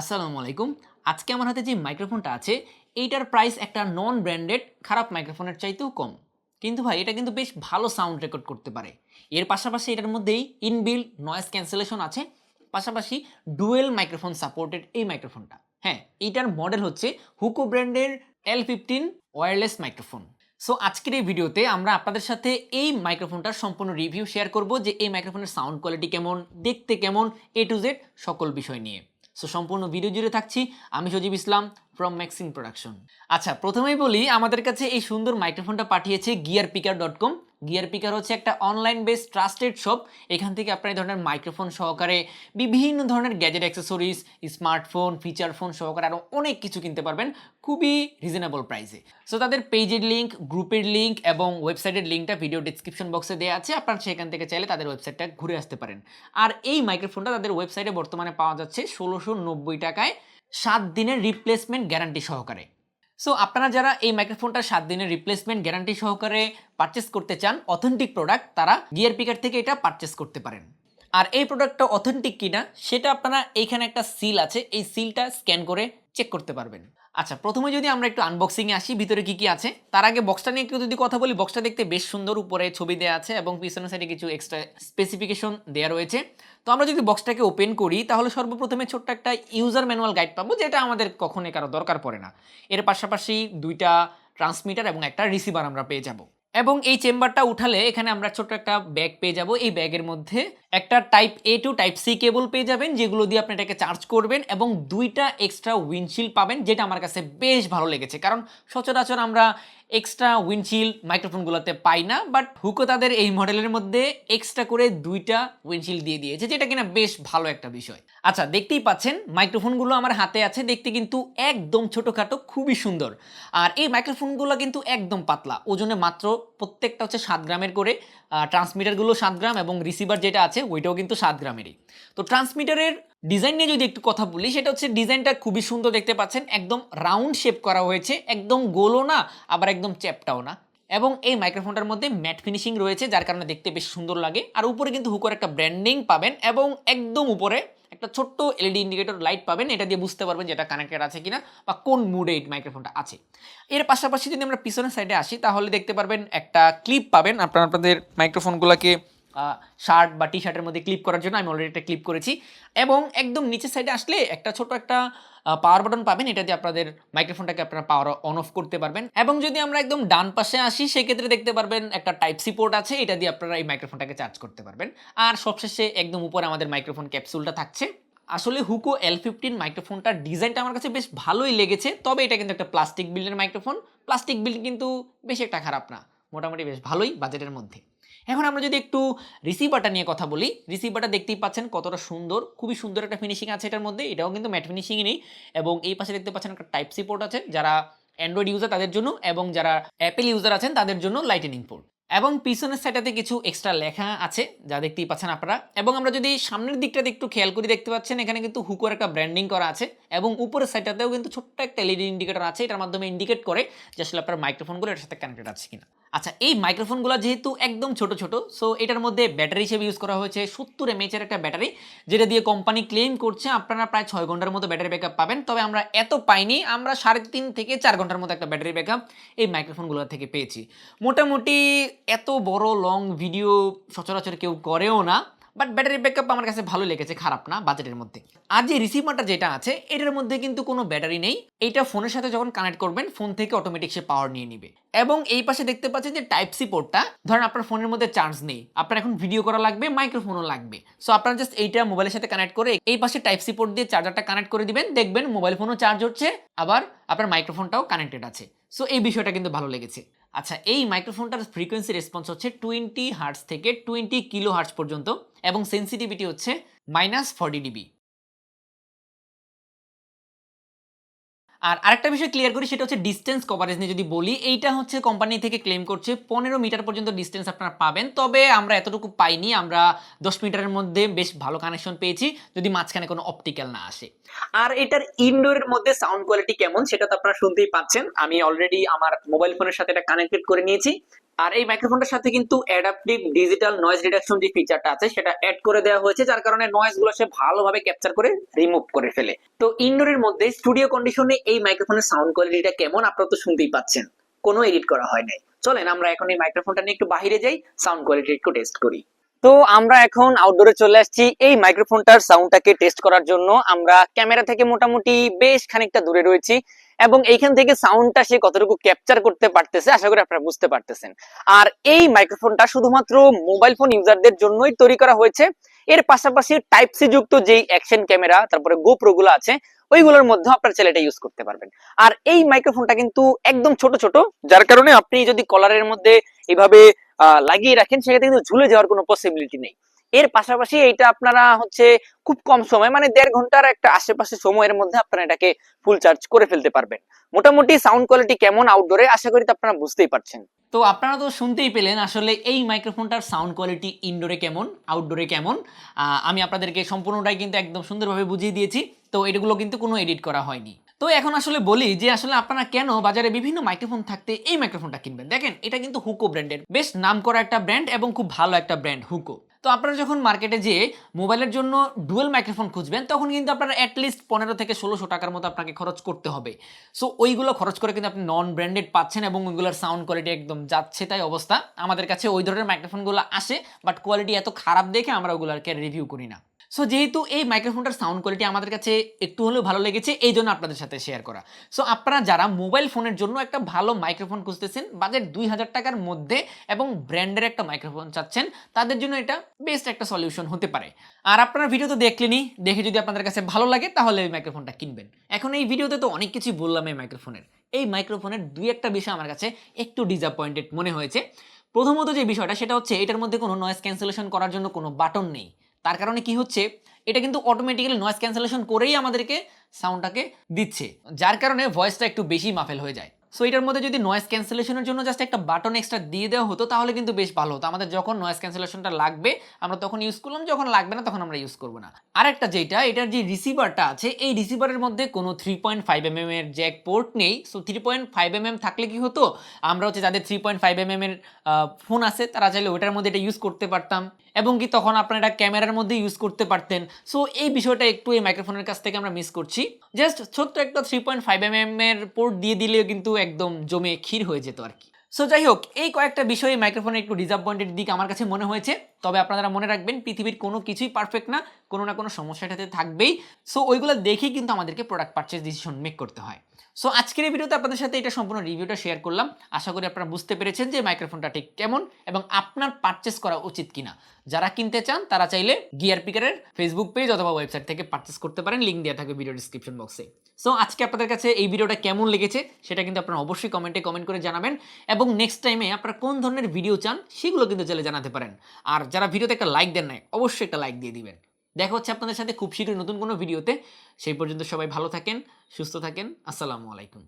আসসালামু আলাইকুম। আজকে আমার হাতে যে মাইক্রোফোনটা আছে, এইটার প্রাইস একটা নন ব্র্যান্ডেড খারাপ মাইক্রোফোনের চাইতেও কম। কিন্তু ভাই, এটা কিন্তু বেশ ভালো সাউন্ড রেকর্ড করতে পারে। এর পাশাপাশি এটার মধ্যেই ইনবিল্ড নয়েজ ক্যান্সেলেশন আছে। পাশাপাশি ডুয়েল মাইক্রোফোন সাপোর্টেড এই মাইক্রোফোনটা। হ্যাঁ এইটার মডেল হচ্ছে হুকো ব্র্যান্ডের L fifteen wireless microphone so আজকের এই ভিডিওতে আমরা আপনাদের সাথে এই মাইক্রোফোনটার সম্পূর্ণ রিভিউ শেয়ার করব যে এই মাইক্রোফোনের সাউন্ড কোয়ালিটি কেমন, দেখতে কেমন এ টু জেড সকল বিষয় নিয়ে। সো সম্পূর্ণ ভিডিও জুড়ে থাকছি। আমি সজীব ইসলাম ফ্রম ম্যাক্সিং প্রোডাকশন আচ্ছা প্রথমেই বলি, আমাদের কাছে এই সুন্দর মাইক্রোফোনটা পাঠিয়েছে Gear Picker dot com Gear Picker হচ্ছে একটা অনলাইন বেস ট্রাস্টেড শপ এখান থেকে আপনার এই ধরনের মাইক্রোফোন সহকারে বিভিন্ন ধরনের gadget accessories smartphone feature phone সহকারে আরও অনেক কিছু কিনতে পারবেন খুবই রিজনেবল প্রাইসে সো তাদের পেজের লিঙ্ক গ্রুপের লিঙ্ক এবং ওয়েবসাইটের লিঙ্কটা ভিডিও ডিসক্রিপশন বক্সে দেওয়া আছে। আপনারা সেখান থেকে চাইলে তাদের ওয়েবসাইটটা ঘুরে আসতে পারেন। আর এই মাইক্রোফোনটা তাদের ওয়েবসাইটে বর্তমানে পাওয়া যাচ্ছে ষোলোশো টাকায় সাত দিনের রিপ্লেসমেন্ট গ্যারান্টি সহকারে। সো আপনারা যারা এই মাইক্রোফোনটা সাত দিনের রিপ্লেসমেন্ট গ্যারান্টি সহকারে পারচেস করতে চান অথেন্টিক প্রোডাক্ট তারা গিয়ার পিকার থেকে এটা পারচেস করতে পারেন। আর এই প্রোডাক্টটা অথেন্টিক কিনা, সেটা আপনারা এইখানে একটা সিল আছে, এই সিলটা স্ক্যান করে চেক করতে পারবেন। আচ্ছা প্রথমে যদি আমরা একটু আনবক্সিংয়ে আসি, ভিতরে কি কি আছে? তার আগে বক্সটা নিয়ে একটু যদি কথা বলি বক্সটা দেখতে বেশ সুন্দর, উপরে ছবি দেওয়া আছে এবং পিছনের সাইডে কিছু এক্সট্রা স্পেসিফিকেশন দেওয়া রয়েছে। তো আমরা যদি বক্সটাকে ওপেন করি, তাহলে সর্বপ্রথমে ছোট্ট একটা ইউজার ম্যানুয়াল গাইড পাবো, যেটা আমাদের কখনোই কারও দরকার পড়ে না। এর পাশাপাশি দুইটা ট্রান্সমিটার এবং একটা রিসিভার আমরা পেয়ে যাব। এবং এই চেম্বারটা উঠালে এখানে আমরা ছোট্ট একটা ব্যাগ পেয়ে যাব। এই ব্যাগের মধ্যে একটা type A to type C cable পেয়ে যাবেন, যেগুলো দিয়ে আপনি এটাকে চার্জ করবেন এবং দুইটা এক্সট্রা উইন্ডশিল্ড পাবেন, যেটা আমার কাছে বেশ ভালো লেগেছে। কারণ সচরাচর আমরা এক্সট্রা উইন্ডশিল্ড মাইক্রোফোনগুলোতে পাই না বাট হুকো তাদের এই মডেলের মধ্যে এক্সট্রা করে দুইটা উইন্ডশিল্ড দিয়ে দিয়েছে, যেটা কিনা বেশ ভালো একটা বিষয়। আচ্ছা দেখতেই পাচ্ছেন মাইক্রোফোনগুলো আমার হাতে আছে, দেখতে কিন্তু একদম ছোটোখাটো, খুবই সুন্দর। আর এই মাইক্রোফোনগুলো কিন্তু একদম পাতলা, ওজনে মাত্র প্রত্যেকটা হচ্ছে সাত গ্রামের করে ট্রান্সমিটারগুলো সাত গ্রাম এবং রিসিভার যেটা আছে ওইটাও কিন্তু সাত গ্রামেরই। তো ট্রান্সমিটারের ডিজাইন নিয়ে যদি একটু কথা বলি, সেটা হচ্ছে ডিজাইনটা খুবই সুন্দর দেখতে পাচ্ছেন, একদম রাউন্ড শেপ করা হয়েছে, একদম গোলও না, আবার একদম চ্যাপটাও না। এবং এই মাইক্রোফোনটার মধ্যে ম্যাট ফিনিশিং রয়েছে, যার কারণে দেখতে বেশ সুন্দর লাগে। আর উপরে কিন্তু হুকর একটা ব্র্যান্ডিং পাবেন এবং একদম উপরে একটা ছোট্ট এলইডি ইন্ডিকেটর লাইট পাবেন, এটা দিয়ে বুঝতে পারবেন যে এটা কানেক্টেড আছে কিনা বা কোন মুডে এই মাইক্রোফোনটা আছে। এর পাশাপাশি যদি আমরা পিছনের সাইডে আসি, তাহলে দেখতে পারবেন একটা ক্লিপ পাবেন। আপনারা আপনাদের মাইক্রোফোনগুলোকে শার্ট বা টি শার্টের মধ্যে ক্লিপ করার জন্য আমি অলরেডি একটা ক্লিপ করেছি। এবং একদম নিচের সাইডে আসলে একটা ছোট একটা পাওয়ার বাটন পাবেন। এটা দিয়ে আপনাদের মাইক্রোফোনটাকে আপনারা পাওয়ার অন অফ করতে পারবেন। এবং যদি আমরা একদম ডান পাশে আসি, সেক্ষেত্রে দেখতে পারবেন একটা টাইপ সি পোর্ট আছে। এটা দিয়ে আপনারা এই মাইক্রোফোনটাকে চার্জ করতে পারবেন। আর সবশেষে একদম উপরে আমাদের মাইক্রোফোন ক্যাপসুলটা থাকছে। আসলে হুকো এল ফিফটিন মাইক্রোফোনটার ডিজাইনটা আমার কাছে বেশ ভালোই লেগেছে। তবে এটা কিন্তু একটা প্লাস্টিক বিল্ডের মাইক্রোফোন প্লাস্টিক বিল্ড কিন্তু বেশ একটা খারাপ না। মোটামুটি বেশ ভালোই বাজেটের মধ্যে। এখন আমরা যদি একটু রিসিভারটা নিয়ে কথা বলি রিসিভারটা দেখতেই পাচ্ছেন কতটা সুন্দর, খুবই সুন্দর একটা ফিনিশিং আছে এটার মধ্যে, এটাও কিন্তু ম্যাট ফিনিশিং নেই এবং এই পাশে দেখতে পাচ্ছেন একটা টাইপ সি পোর্ট আছে, যারা অ্যান্ড্রয়েড ইউজার তাদের জন্য এবং যারা অ্যাপেল ইউজার আছেন তাদের জন্য লাইটেনিং পোর্ট এবং পিছনের সাইডটাতে কিছু এক্সট্রা লেখা আছে, যা দেখতেই পাচ্ছেন আপনারা। এবং আমরা যদি সামনের দিকটাতে একটু খেয়াল করে, দেখতে পাচ্ছেন এখানে কিন্তু হুকোর একটা ব্র্যান্ডিং করা আছে এবং উপরের সাইডটাতেও কিন্তু ছোট্ট একটা এলইডি ইন্ডিকেটর আছে, এটার মাধ্যমে ইন্ডিকেট করে যে আসলে আপনার মাইক্রোফোনগুলো এটার সাথে কানেক্টেড আছে কিনা। আচ্ছা এই মাইক্রোফোনগুলো যেহেতু একদম ছোট ছোট সো এটার মধ্যে ব্যাটারি হিসেবে ইউজ করা হয়েছে সত্তর এমএচের একটা ব্যাটারি যেটা দিয়ে কোম্পানি ক্লেম করছে আপনারা প্রায় ছয় ঘণ্টার মতো ব্যাটারি ব্যাকআপ পাবেন। তবে আমরা এত পাইনি, আমরা সাড়ে তিন থেকে চার ঘণ্টার মতো একটা ব্যাটারি ব্যাকআপ এই মাইক্রোফোনগুলো থেকে পেয়েছি। মোটামুটি এত বড় লং ভিডিও সচরাচর কেউ করেও না। বাট ব্যাটারি ব্যাকআপ আমার কাছে ভালো লেগেছে, খারাপ না বাজেটের মধ্যে। আর যে রিসিভারটা যেটা আছে, এটার মধ্যে কিন্তু কোনো ব্যাটারি নেই। এইটা ফোনের সাথে যখন কানেক্ট করবেন ফোন থেকে অটোমেটিক সে পাওয়ার নিয়ে নিবে। এবং এই পাশে দেখতে পাচ্ছেন যে টাইপ সি পোর্টটা ধরেন আপনার ফোনের মধ্যে চার্জ নেই। আপনার এখন ভিডিও করা লাগবে মাইক্রোফোনও লাগবে। সো আপনার জাস্ট এইটা মোবাইলের সাথে কানেক্ট করে এই পাশে টাইপ সি পোর্ট দিয়ে চার্জারটা কানেক্ট করে দিবেন। দেখবেন মোবাইল ফোনও চার্জ হচ্ছে, আবার আপনার মাইক্রোফোনটাও কানেক্টেড আছে। সো এই বিষয়টা কিন্তু ভালো লেগেছে। আচ্ছা এই মাইক্রোফোনটার ফ্রিকোয়েন্সি রেসপন্স হচ্ছে টোয়েন্টি হার্টস থেকে টোয়েন্টি কিলো হার্টস পর্যন্ত এবং সেন্সিটিভিটি হচ্ছে মাইনাস ফর্টি ডিবি আর আরেকটা বিষয় ক্লিয়ার করি, সেটা হচ্ছে ডিস্টেন্স কভারেজ নিয়ে যদি বলি, এইটা হচ্ছে কোম্পানি থেকে ক্লেম করছে পনেরো মিটার পর্যন্ত ডিস্টেন্স আপনারা পাবেন। তবে আমরা এতটুকু পাইনি, আমরা দশ মিটারের মধ্যে বেশ ভালো কানেকশন পেয়েছি, যদি মাঝখানে কোনো অপটিক্যাল না আসে। আর এটার ইনডোরের মধ্যে সাউন্ড কোয়ালিটি কেমন, সেটা তো আপনারা শুনতেই পাচ্ছেন। আমি অলরেডি আমার মোবাইল ফোনের সাথে এটা কানেক্টেড করে নিয়েছি। আর এই মাইক্রোফোনটার সাথে কিন্তু অ্যাডাপটিভ ডিজিটাল নয়েজ রিডাকশন যে ফিচারটা আছে, সেটা অ্যাড করে দেওয়া হয়েছে, যার কারণে নয়েজগুলো সে ভালোভাবে ক্যাপচার করে রিমুভ করে ফেলে। তো ইনডোরের মধ্যে স্টুডিও কন্ডিশনে এই মাইক্রোফোনের সাউন্ড কোয়ালিটিটা কেমন, আপনারা তো শুনতেই পাচ্ছেন। কোনো এডিট করা হয় নাই। চলেন, আমরা এখন এই মাইক্রোফোনটা নিয়ে একটু বাইরে যাই সাউন্ড কোয়ালিটি একটু টেস্ট করি। তো আমরা এখন আউটডোরে চলে আসছি। এই মাইক্রোফোনটার সাউন্ডটাকে টেস্ট করার জন্য আমরা ক্যামেরা থেকে মোটামুটি বেশ খানিকটা দূরে রয়েছি। এবং এইখান থেকে সাউন্ডটা সে কতটুকু ক্যাপচার করতে পারতেছে, আশা করি আপনারা বুঝতে পারতেছেন। আর এই মাইক্রোফোনটা শুধুমাত্র মোবাইল ফোন ইউজারদের জন্যই তৈরি করা হয়েছে। এর পাশাপাশি টাইপ সি যুক্ত যেই অ্যাকশন ক্যামেরা তারপরে গোপ্রো গুলো আছে, ওইগুলোর মধ্যে আপনার ছেলেটা ইউজ করতে পারবেন। আর এই মাইক্রোফোনটা কিন্তু একদম ছোট ছোট, যার কারণে আপনি যদি কলারের মধ্যে এভাবে লাগিয়ে রাখেন, সেক্ষেত্রে কিন্তু ঝুলে যাওয়ার কোনো পসিবিলিটি নেই। এর পাশাপাশি এটা আপনারা হচ্ছে খুব কম সময় মানে দেড় ঘণ্টার একটা আশেপাশে সময়ের মধ্যে আপনারা এটাকে ফুল চার্জ করে ফেলতে পারবেন। মোটামুটি সাউন্ড কোয়ালিটি কেমন আউটডোরে আশা করি আপনারা বুঝতেই পারছেন। তো আপনারা তো শুনতেই পেলেন আসলে এই মাইক্রোফোনটার সাউন্ড কোয়ালিটি ইনডোরে কেমন আউটডোরে কেমন। আমি আপনাদেরকে সম্পূর্ণটাই কিন্তু একদম সুন্দরভাবে বুঝিয়ে দিয়েছি, তো এগুলো কিন্তু কোনো এডিট করা হয়নি। তো এখন আসলে বলি যে আসলে আপনারা কেন বাজারে বিভিন্ন মাইক্রোফোন থাকতে এই মাইক্রোফোনটা কিনবেন? দেখেন, এটা কিন্তু হুকো ব্র্যান্ডের বেশ নাম করা একটা ব্র্যান্ড এবং খুব ভালো একটা ব্র্যান্ড হুকো তো আপনারা যখন মার্কেটে যেয়ে মোবাইলের জন্য ডুয়েল মাইক্রোফোন খুঁজবেন, তখন কিন্তু আপনারা অ্যাটলিস্ট পনেরো থেকে ষোলোশো টাকার মতো আপনাকে খরচ করতে হবে। সো ওইগুলো খরচ করে কিন্তু আপনি নন ব্র্যান্ডেড পাচ্ছেন এবং ওইগুলোর সাউন্ড কোয়ালিটি একদম যাচ্ছে তাই অবস্থা। আমাদের কাছে ওই ধরনের মাইক্রোফোনগুলো আসে বাট কোয়ালিটি এত খারাপ দেখে আমরা ওগুলোকে রিভিউ করি না। সো যেহেতু এই মাইক্রোফোনটার সাউন্ড কোয়ালিটি আমাদের কাছে একটু হলেও ভালো লেগেছে, এই জন্য আপনাদের সাথে শেয়ার করা। সো আপনারা যারা মোবাইল ফোনের জন্য একটা ভালো মাইক্রোফোন খুঁজতেছেন বাজেট দুই হাজার টাকার মধ্যে এবং ব্র্যান্ডের একটা মাইক্রোফোন চাচ্ছেন, তাদের জন্য এটা বেস্ট একটা সলিউশন হতে পারে। আর আপনারা ভিডিও তো দেখলেনই, দেখে যদি আপনাদের কাছে ভালো লাগে, তাহলে এই মাইক্রোফোনটা কিনবেন। এখন এই ভিডিওতে তো অনেক কিছুই বললাম এই মাইক্রোফোনের এই মাইক্রোফোনের দুই একটা বিষয় আমার কাছে একটু ডিসঅ্যাপয়েন্টেড মনে হয়েছে। প্রথমত যে বিষয়টা, সেটা হচ্ছে এটার মধ্যে কোনো নয়েজ ক্যান্সেলেশন করার জন্য কোনো বাটন নেই। তার কারণে কি হচ্ছে? এটা কিন্তু অটোমেটিক্যালি নয়েজ ক্যান্সেলেশন করেই আমাদেরকে সাউন্ডটাকে দিচ্ছে। যার কারণে ভয়েসটা একটু বেশি মাফেল হয়ে যায়। সো এটার মধ্যে যদি নয়েজ ক্যান্সেলেশনের জন্য জাস্ট একটা বাটন এক্সট্রা দিয়ে দেওয়া হতো, তাহলে কিন্তু বেশ ভালো হতো। আমাদের যখন নয়েস ক্যান্সেলেশনটা লাগবে, আমরা তখন ইউজ করলাম, যখন লাগবে না, তখন আমরা ইউজ করব না। আরেকটা যেটা, এটার যে রিসিভারটা আছে, এই রিসিভারের মধ্যে কোনো থ্রি পয়েন্ট ফাইভ এম এর জ্যাক পোর্ট নেই। So three point five M M থাকলে কি হতো? আমরা হচ্ছে যাদের three point five M M এর ফোন আছে, তারা চাইলে ওটার মধ্যে এটা ইউজ করতে পারতাম। এবং কি তখন আপনারা এটা ক্যামেরার মধ্যে ইউজ করতে পারতেন। সো এই বিষয়টা একটু এই মাইক্রোফোনের কাছ থেকে আমরা মিস করছি। জাস্ট ছোট্ট একটা three point five M M এর পোর্ট দিয়ে দিলেও কিন্তু একদম জমে ক্ষীর হয়ে যেত আর কি। সো যাই হোক, এই কয়েকটা বিষয়ে মাইক্রোফোনের একটু ডিসঅ্যাপয়েন্টেড দিক আমার কাছে মনে হয়েছে। তবে আপনারা মনে রাখবেন পৃথিবীর কোনো কিছুই পারফেক্ট না, কোনো না কোনো সমস্যা এটাতে থাকবেই। সো ওইগুলো দেখেই কিন্তু আমাদেরকে প্রোডাক্ট পারচেস ডিসিশন মেক করতে হয়। সো আজকের এই ভিডিওতে আপনাদের সাথে এটা সম্পূর্ণ রিভিউটা শেয়ার করলাম। আশা করি আপনারা বুঝতে পেরেছেন যে মাইক্রোফোনটা ঠিক কেমন এবং আপনার পারচেস করা উচিত কিনা। যারা কিনতে চান, তারা চাইলে গিয়ার পিকারের ফেসবুক পেজ অথবা ওয়েবসাইট থেকে পারচেস করতে পারেন। লিঙ্ক দেওয়া থাকবে ভিডিও ডিসক্রিপশন বক্সে সো আজকে আপনাদের কাছে এই ভিডিওটা কেমন লেগেছে, সেটা কিন্তু আপনারা অবশ্যই কমেন্টে কমেন্ট করে জানাবেন। এবং নেক্সট টাইমে আপনারা কোন ধরনের ভিডিও চান, সেগুলো কিন্তু চাইলে জানাতে পারেন। আর যারা ভিডিওতে একটা লাইক দেন নাই, অবশ্যই একটা লাইক দিয়ে দিবেন। দেখা হচ্ছে আপনাদের সাথে খুব শীঘ্রই নতুন কোনো ভিডিওতে। সেই পর্যন্ত সবাই ভালো থাকেন, সুস্থ থাকেন। আসসালামু আলাইকুম।